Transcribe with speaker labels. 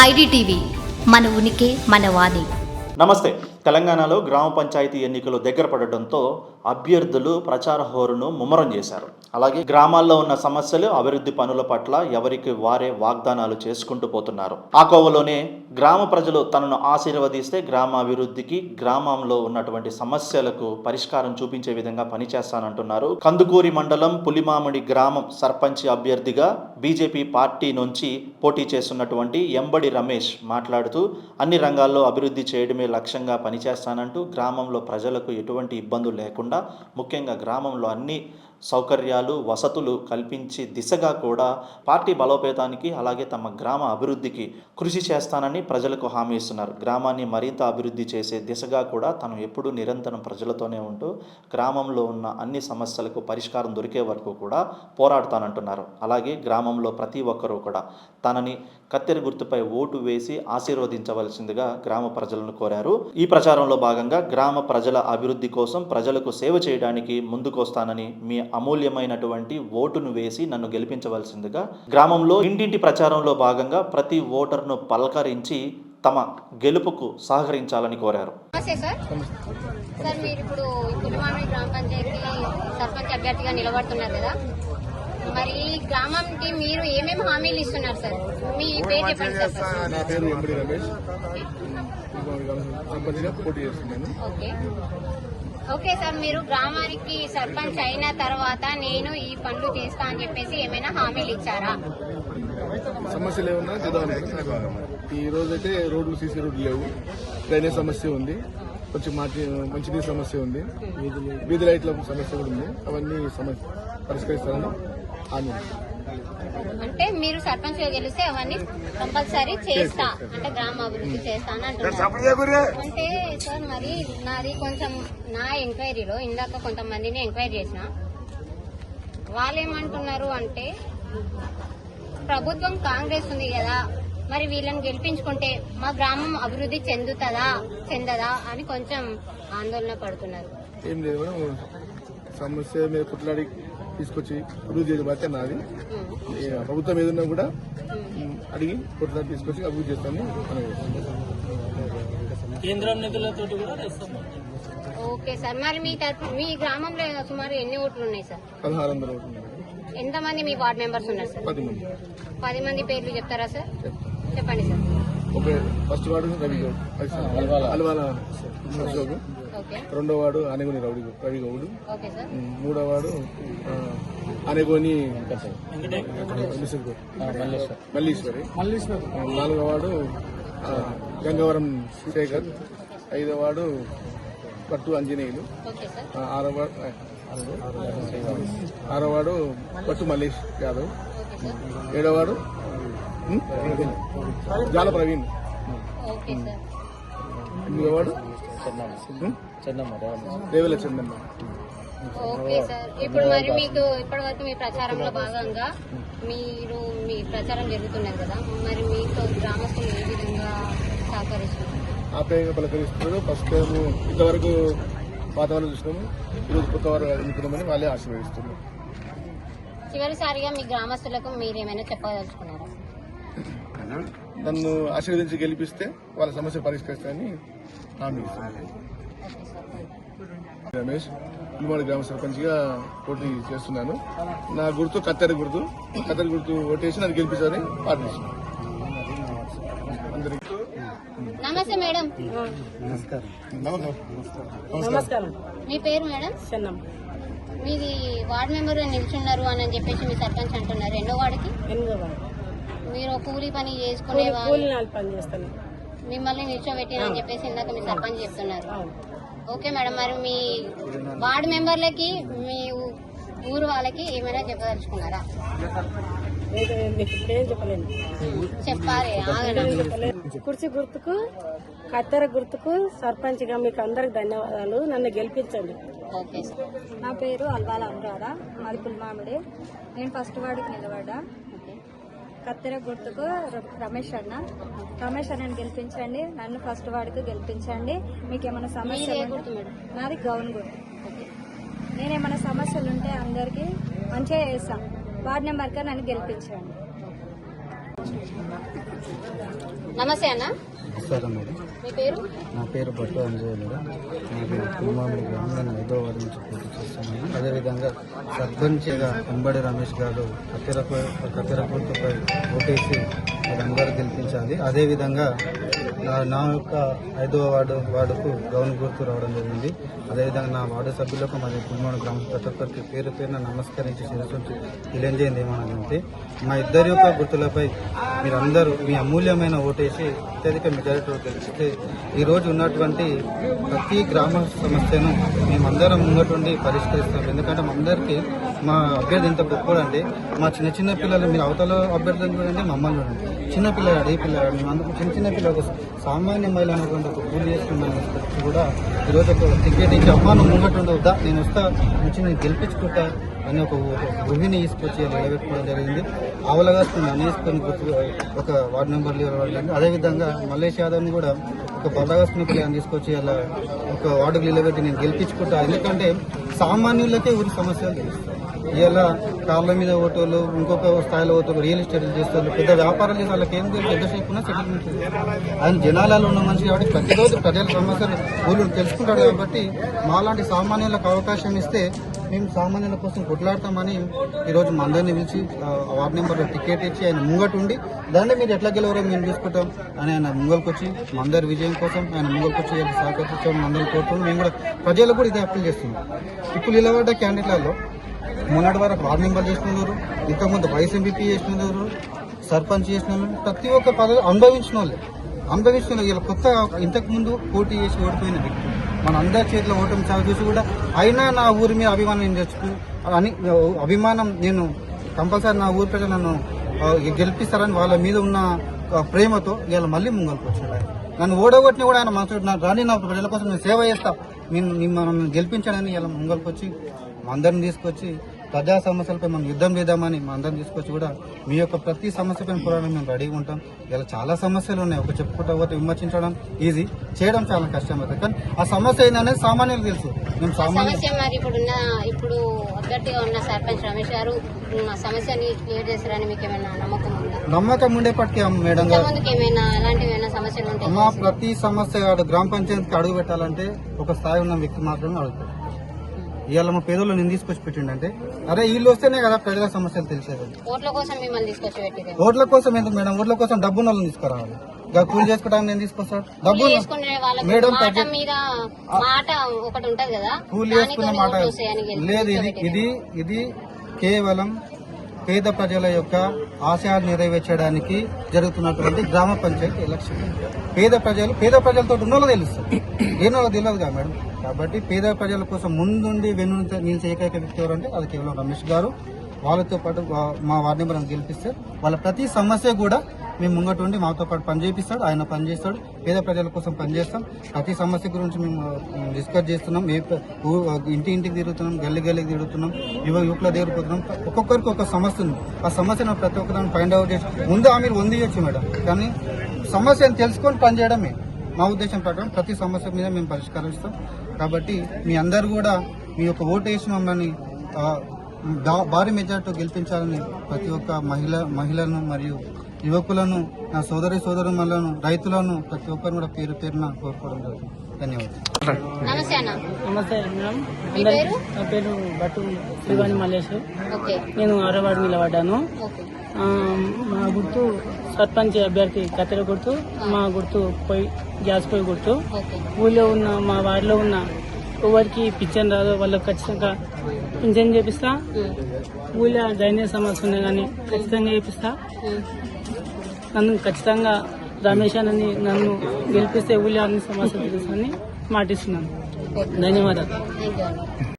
Speaker 1: IDTV మన ఉనికి మన వాణి.
Speaker 2: నమస్తే. తెలంగాణలో గ్రామ పంచాయతీ ఎన్నికలు దగ్గర పడడంతో అభ్యర్థులు ప్రచార హోరును ముమ్మరం చేశారు. అలాగే గ్రామాల్లో ఉన్న సమస్యలు అభివృద్ధి పనుల పట్ల ఎవరికి వారే వాగ్దానాలు చేసుకుంటూ పోతున్నారు. ఆ కోవలోనే గ్రామ ప్రజలు తనను ఆశీర్వదిస్తే గ్రామ అభివృద్ధికి గ్రామంలో ఉన్నటువంటి సమస్యలకు పరిష్కారం చూపించే విధంగా పనిచేస్తానంటున్నారు. కందుకూరి మండలం పులిమామిడి గ్రామం సర్పంచ్ అభ్యర్థిగా బీజేపీ పార్టీ నుంచి పోటీ చేస్తున్నటువంటి ఎంబడి రమేష్ మాట్లాడుతూ అన్ని రంగాల్లో అభివృద్ధి చేయడమే లక్ష్యంగా పనిచేస్తానంటూ గ్రామంలో ప్రజలకు ఎటువంటి ఇబ్బందులు లేకుండా ముఖ్యంగా గ్రామంలో అన్ని సౌకర్యాలు వసతులు కల్పించే దిశగా కూడా పార్టీ బలోపేతానికి అలాగే తమ గ్రామ అభివృద్ధికి కృషి చేస్తానని ప్రజలకు హామీ ఇస్తున్నారు. గ్రామాన్ని మరింత అభివృద్ధి చేసే దిశగా కూడా తను ఎప్పుడూ నిరంతరం ప్రజలతోనే ఉంటూ గ్రామంలో ఉన్న అన్ని సమస్యలకు పరిష్కారం దొరికే వరకు కూడా పోరాడతానంటున్నారు. అలాగే గ్రామంలో ప్రతి ఒక్కరూ కూడా తనని కత్తెర గుర్తుపై ఓటు వేసి ఆశీర్వదించవలసిందిగా గ్రామ ప్రజలను కోరారు. ఈ ప్రచారంలో భాగంగా గ్రామ ప్రజల అభివృద్ధి కోసం ప్రజలకు సేవ చేయడానికి ముందుకొస్తానని మీ అమూల్యమైనటువంటి ఓటును వేసి నన్ను గెలిపించవలసిందిగా గ్రామంలో ఇంటింటి ప్రచారంలో భాగంగా ప్రతి ఓటర్ను పలకరించి తమ గెలుపుకు సహకరించాలని కోరారు.
Speaker 3: నమస్తే సార్. సార్ మీరు ఇప్పుడు పులిమామిడి గ్రామ పంచాయతీ సర్పంచ్ అభ్యర్థిగా నిలబడుతున్నారు కదా. మరి ఈ గ్రామంకి మీరు ఏమేమి హామీలు ఇస్తున్నారు సార్? మీ పేరు చెప్పండి సార్. first.
Speaker 4: నా పేరు ఎంబడి రమేష్. కంపెనీగా పోటీ చేస్తున్నాను.
Speaker 3: ఓకే సార్ మీరు గ్రామానికి సర్పంచ్ అయిన తర్వాత నేను ఈ పనులు చేస్తా అని చెప్పేసి ఏమైనా హామీలు ఇచ్చారా?
Speaker 4: సమస్యలు ఏమన్నా ఈ రోజు అయితే రోడ్లు సీసీ రోడ్లు లేవు. డ్రైనేజ్ సమస్య ఉంది. కొంచెం మాటి మంచినీటి సమస్య ఉంది. వీధి లైట్ల సమస్య కూడా ఉంది. అవన్నీ సమస్య పరిష్కరిస్తారని హామీ.
Speaker 3: అంటే మీరు సర్పంచ్గా గెలిస్తే అవన్నీ కంపల్సరీ చేస్తా. అంటే గ్రామ అభివృద్ధి చేస్తా అని అంటున్నారు. అంటే సార్ మరి నాది కొంచెం నా ఎంక్వైరీలో ఇందాక కొంతమందిని ఎంక్వైరీ చేసిన. వాళ్ళు ఏమంటున్నారు అంటే ప్రభుత్వం కాంగ్రెస్ ఉంది కదా మరి వీళ్ళని గెలిపించుకుంటే మా గ్రామం అభివృద్ధి చెందుతుందా చెందదా అని కొంచెం ఆందోళన పడుతున్నారు.
Speaker 4: ఏం లేదు మేడం సమస్య మీద కొట్లాడి తీసుకొచ్చి అభివృద్ధి చేసే బాధ్యత నాది. ప్రభుత్వం ఏదన్నా కూడా అడిగి కొట్లాడి తీసుకొచ్చి అభివృద్ధి చేస్తామని మనం
Speaker 5: కేంద్రం నిధులతోటి కూడా
Speaker 3: ఓకే సార్. మరి మీ తరపు మీ గ్రామంలో సుమారు ఎన్ని ఓట్లు ఉన్నాయి సార్?
Speaker 4: పదహారు వందల ఓట్లు ఉన్నాయి.
Speaker 3: ఎంతమంది మీ వార్డ్ మెంబర్స్ ఉన్నారు సార్?
Speaker 4: పది మంది.
Speaker 3: పది మంది పేర్లు చెప్తారా సార్. చెప్పండి సార్.
Speaker 4: ఒక first ward Ravi Goud. Alwala? Ashok.
Speaker 3: Okay.
Speaker 4: రెండో ward Anagoni Ravi Ravi Goud.
Speaker 3: Okay sir.
Speaker 4: ఉమ్, మూడో వార్డు ఆ, అనగోని మల్లీశ్వరి. ఆ, నాలుగో వార్డు గంగవరం శేఖర్ ఐదో వార్డు పట్టు ఆంజనేయులు
Speaker 3: ఓకే సార్.
Speaker 4: ఆ, ఆరో వార్డు ఆ, ఆరో వార్డు పట్టు మల్లేష్ యాదవ్. ఏడో వార్డు ఉమ్, జాల ప్రవీణ్.
Speaker 3: Okay sir.
Speaker 4: ఎనిమిదో వార్డు ఉమ్, రేవెల చందమ్మ
Speaker 3: ఓకే సార్. ఇప్పుడు మరి మీకు ఇప్పటి వరకు మీ ప్రచారంలో భాగంగా మీరు మీ ప్రచారం జరుగుతున్నది కదా మరి మీతో గ్రామస్తులు ఏ విధంగా సహకరిస్తున్నారు?
Speaker 4: ఆప్యాయంగా పలకరిస్తున్నారు. ఫస్ట్ టైం ఇంతవరకు వాళ్ళు చూసినాము. ఈరోజు కొత్త వారు ఎన్నుకున్నామని వాళ్ళే ఆశీర్వదిస్తున్నారు.
Speaker 3: చివరిసారిగా మీ గ్రామస్తులకు మీరు ఏమైనా చెప్పదలుచుకున్నారా?
Speaker 4: నన్ను ఆశీర్వదించి గెలిపిస్తే వాళ్ళ సమస్య పరిష్కరిస్తానని హామీ ఇస్తున్నాను. రమేష్ ఉల్మాడి గ్రామ సర్పంచ్గా పోటీ చేస్తున్నాను. నా గుర్తు కత్తెర గుర్తు. కత్తెర గుర్తు ఓటేసి నన్ను గెలిపించాలని ప్రార్థిస్తున్నాను అందరికీ
Speaker 3: నమస్తే మేడం.
Speaker 4: నమస్కారం.
Speaker 3: మీ పేరు మేడం?
Speaker 5: చెన్నం.
Speaker 3: మీది వార్డ్ మెంబర్ నిల్చున్నారు అని చెప్పేసి మీ సర్పంచ్ అంటున్నారు. ఎన్నో
Speaker 5: వాడు
Speaker 3: మీరు కూలీ పని చేసుకునే మిమ్మల్ని నిల్చోబెట్టినని చెప్పేసి ఇందాక మీ సర్పంచ్ చెప్తున్నారు. ఓకే మేడం మరి మీ వార్డ్ మెంబర్లకి మీ ఊరు వాళ్ళకి ఏమైనా చెప్పదలుచుకున్నారా? చెప్పాలి
Speaker 5: కుర్చీ గుర్తుకు కత్తెర గుర్తుకు సర్పంచ్గా మీకు అందరికి ధన్యవాదాలు. నన్ను గెలిపించండి.
Speaker 6: నా పేరు అల్వాల అనురాధ మాది పుల్మామిడి నేను ఫస్ట్ వార్డుకి నిలబడ్డా. కత్తెర గుర్తుకు రమేష్ అన్న. రమేష్ అన్నని గెలిపించండి. నన్ను ఫస్ట్ వార్డుకు గెలిపించండి. మీకు ఏమైనా
Speaker 3: మేడం?
Speaker 6: నాది గౌన్ గుర్తు. నేనేమైనా సమస్యలు ఉంటే అందరికీ మంచిగా చేస్తాం. వార్డ్ నెంబర్గా నన్ను గెలిపించండి.
Speaker 3: నమస్తే అన్న.
Speaker 7: నమస్కారం మేడం. నా పేరు భట్టు అంజయ్ మేడం. నాకు కుటుంబంలో గ్రామీణ ఐదో వార్డు నుంచి పోటీ చేస్తున్నాను. అదేవిధంగా సర్పంచ్గా అంబడి రమేష్ గారు కత్తెరపై కత్తెరపూర్తిపై ఓటేసి వాళ్ళందరూ గెలిపించాలి. అదేవిధంగా నా యొక్క ఐదవ వార్డు వార్డుకు గౌన్ గుర్తు రావడం జరిగింది. అదేవిధంగా నా వార్డు సభ్యులకు మరియు కుటుంబం గ్రామ ప్రతి ఒక్కరికి పేరు పేరున నమస్కరించి శిరస్సు తెలియజేయండి ఏమన్నదంటే మా ఇద్దరి యొక్క గుర్తులపై మీరందరూ మీ అమూల్యమైన ఓటేసి అత్యధిక మెజారిటీ గెలిచితే ఈరోజు ఉన్నటువంటి ప్రతి గ్రామ సమస్యను మేమందరం ఉన్నటువంటి పరిష్కరిస్తాం. ఎందుకంటే మా అందరికీ మా అభ్యర్థి ఎంత గొప్పడంటే మా చిన్న చిన్న పిల్లలు మీరు అవతల అభ్యర్థులు చూడండి మమ్మల్ని చూడండి. చిన్న పిల్లగాడు పిల్ల పిల్లగాడు మేము చిన్న చిన్న పిల్లలకు సామాన్య మహిళ అనేటువంటి ఒక పూజ చేసుకున్న కూడా ఈరోజు ఒక టికెట్ ఇచ్చి అమ్మా నువ్వు వద్దా నేను వస్తా నుంచి నేను గెలిపించుకుంటా అని ఒక గృహిణి తీసుకొచ్చి నిలబెట్టుకోవడం జరిగింది. ఆవలగాస్తుంది అనేసుకొని తీసుకొని ఒక వార్డు నెంబర్లు ఇవ్వడం అదేవిధంగా మల్లేష్ యాదవ్ని కూడా ఒక బలగాస్తుని పిల్లలను తీసుకొచ్చి అలా ఒక వార్డుకు నిలబెట్టి నేను గెలిపించుకుంటా. ఎందుకంటే సామాన్యులకే ఊరి సమస్యలు తెలుస్తాయి. ఇలా కార్ల మీద ఓటోలు ఇంకొక స్థాయిలో ఓటోలు రియల్ ఎస్టేట్లు చేస్తారు పెద్ద వ్యాపారాలు చేసే వాళ్ళకి ఏం పెద్ద ఎంతసేపు ఉన్నా సెటిల్మెంట్ ఆయన జనాలలో ఉన్న మనిషి కాబట్టి ప్రతిరోజు ప్రజల సమస్యలు ఊళ్ళు తెలుసుకుంటాడు కాబట్టి మాలాంటి సామాన్యులకు అవకాశం ఇస్తే మేము సామాన్యుల కోసం కొట్లాడతామని ఈరోజు మా అందరిని పిలిచి వార్డు నెంబర్ టికెట్ ఇచ్చి ఆయన ముంగట ఉండి దాన్ని మీరు ఎట్లా గెలవరో మేము చూసుకుంటాం అని ఆయన ముంగల్కి వచ్చి మా అందరి విజయం కోసం ఆయన ముంగల్కి వచ్చి ఆయన సహకరించాం కోరుతున్నాం మేము కూడా ప్రజలకు కూడా ఇదే అప్పీల్ చేస్తున్నాం. ఇప్పుడు నిలబడ్డ క్యాండిడేట్లలో మొన్నటి వరకు వార్డు మెంబర్ చేసినారు ఇంతకుముందు వైస్ ఎంపీపీ చేసినారు సర్పంచ్ చేసిన వాళ్ళు, ప్రతి ఒక్క పదవి అనుభవించిన వాళ్ళే అనుభవించిన వాళ్ళు. ఇలా కొత్త ఇంతకు ముందు పోటీ చేసి ఓడిపోయిన వ్యక్తి మన అందరి చేతిలో ఓటమి చాలా చూసి కూడా అయినా నా ఊరి మీద అభిమానం నేను తెచ్చుకు అని అభిమానం నేను కంపల్సరీ నా ఊరి ప్రజలు నన్ను గెలిపిస్తారని వాళ్ళ మీద ఉన్న ప్రేమతో ఇలా మళ్ళీ ముంగల్కి వచ్చాడు ఆయన. నన్ను ఓడగొట్టిన కూడా ఆయన మనసు రాని నా ప్రజల కోసం నేను సేవ చేస్తా నేను మిమ్మల్ని గెలిపించానని ఇలా ముంగల్కి వచ్చి అందరిని తీసుకొచ్చి ప్రజా సమస్యలపై మనం యుద్ధం చేద్దామని మా అందరిని తీసుకొచ్చి కూడా మీ యొక్క ప్రతి సమస్యపై పోరాడడం మేము రెడీగా ఉంటాం. ఇలా చాలా సమస్యలు ఉన్నాయి. ఒక చెప్పుకుంటా పోతే విమర్శించడం ఈజీ చేయడం చాలా కష్టం అవుతుంది కానీ ఆ సమస్య ఏందనేది సామాన్యులకు తెలుసు. మేము సామాన్య
Speaker 3: సమస్య మరి ఇప్పుడున్న ఇప్పుడు అభ్యర్థిగా ఉన్న సర్పంచ్ రమేష్ గారు సమస్యని క్లియర్ చేస్తారని మీకు ఏమైనా నమ్మకం ఉందా?
Speaker 7: నమ్మకం ఉండేపటికి ఆ మేడం గారు.
Speaker 3: ముందుకు ఏమైనా అలాంటివి ఏమైనా సమస్యలు ఉంటాయి
Speaker 7: అమ్మ ప్రతి సమస్య గ్రామ పంచాయతీకి అడుగు పెట్టాలంటే ఒక స్థాయి ఉన్న వ్యక్తి మాత్రమే అడుగుతారు. ఇవాళ మా పేదోళ్ళు నేను తీసుకొచ్చి పెట్టిండంటే అరే వీళ్ళు వస్తేనే కదా ప్రజల సమస్యలు తెలిసేది.
Speaker 3: ఓట్ల కోసం మిమ్మల్ని తీసుకొచ్చి పెట్టిదే
Speaker 7: ఓట్ల కోసం ఎందుకు మేడం? ఓట్ల కోసం డబ్బు వాళ్ళని తీసుకురావాలి. ఇంకా కూలి చేసుకోవడానికి నేను తీసుకొస్తాను డబ్బు మేడం
Speaker 3: మాట
Speaker 7: తగ్గి-
Speaker 3: మీద మాట ఒకటి ఉంటది కదా
Speaker 7: కూలి చేసుకునే మాట లేదు ఇది ఇది ఇది కేవలం పేద ప్రజల యొక్క ఆశయాలు నెరవేర్చడానికి జరుగుతున్నటువంటి గ్రామ పంచాయతీ ఎలక్షన్. పేద ప్రజలు పేద ప్రజలతో ఉన్నోళ్ళు తెలుస్తుంది ఏనో తెలియదు కదా మేడం. కాబట్టి పేద ప్రజల కోసం ముందుండి వెన్ను నిలిచే ఏకైక వ్యక్తి ఎవరంటే అది కేవలం రమేష్ గారు. వాళ్ళతో పాటు మా వార్డు మెంబర్ గెలిపిస్తే వాళ్ళ ప్రతి సమస్య కూడా మేము ముంగట ఉండి మాతో పాటు పనిచేపిస్తాడు. ఆయన పనిచేస్తాడు. పేద ప్రజల కోసం పనిచేస్తాం. ప్రతి సమస్య గురించి మేము డిస్కస్ చేస్తున్నాం. ఏ ఊ- ఇంటి ఇంటికి తిరుగుతున్నాం. గల్లి గల్లికి తిరుగుతున్నాం. యువ యువకుల తిరుగుతున్నాం ఒక్కొక్కరికి ఒక సమస్య ఉంది. ఆ సమస్యను ప్రతి ఒక్కరిని ఫైండ్ అవుట్ చేసి ముందు ఆమె వందియొచ్చు మేడం. కానీ సమస్యను తెలుసుకొని పనిచేయడమే. మా ఉద్దేశం ప్రకారం ప్రతి సమస్య మీద మేము పరిష్కరిస్తాం కాబట్టి మీ అందరు కూడా మీ యొక్క ఓటు వేసి మమ్మల్ని భారీ మెజార్టీ గెలిపించాలని ప్రతి ఒక్క మహిళ మహిళను మరియు యువకులను నా సోదరి సోదరులను రైతులను ప్రతి ఒక్కరిని కూడా పేరు పేరున కోరుకోవడం జరుగుతుంది. ధన్యవాదాలు.
Speaker 3: నమస్తే అన్న.
Speaker 5: నమస్తే మేడం. నా పేరు భట్టు శ్రీవాణి మల్లేష్
Speaker 3: ఓకే.
Speaker 5: నేను అరవాడు నిలబడ్డాను. మా గుర్తు సర్పంచ్ అభ్యర్థి కత్తెర గుర్తు మా గుర్తు పొయ్యి గ్యాస్ పొయ్యి గుర్తు. ఊళ్ళో ఉన్న మా వార్డులో ఉన్న ఎవరికి పింఛన్ రాదు వాళ్ళకి ఖచ్చితంగా పింఛన్ చేపిస్తా. ఊళ్ళో డ్రైనేజ్ సమస్య ఉన్నాయి కానీ ఖచ్చితంగా చేపిస్తా. నన్ను ఖచ్చితంగా రమేష్ అని నన్ను గెలిపిస్తే ఊళ్ళో అన్ని సమస్యలు తెలుసని మాటిస్తున్నాను. ధన్యవాదాలు.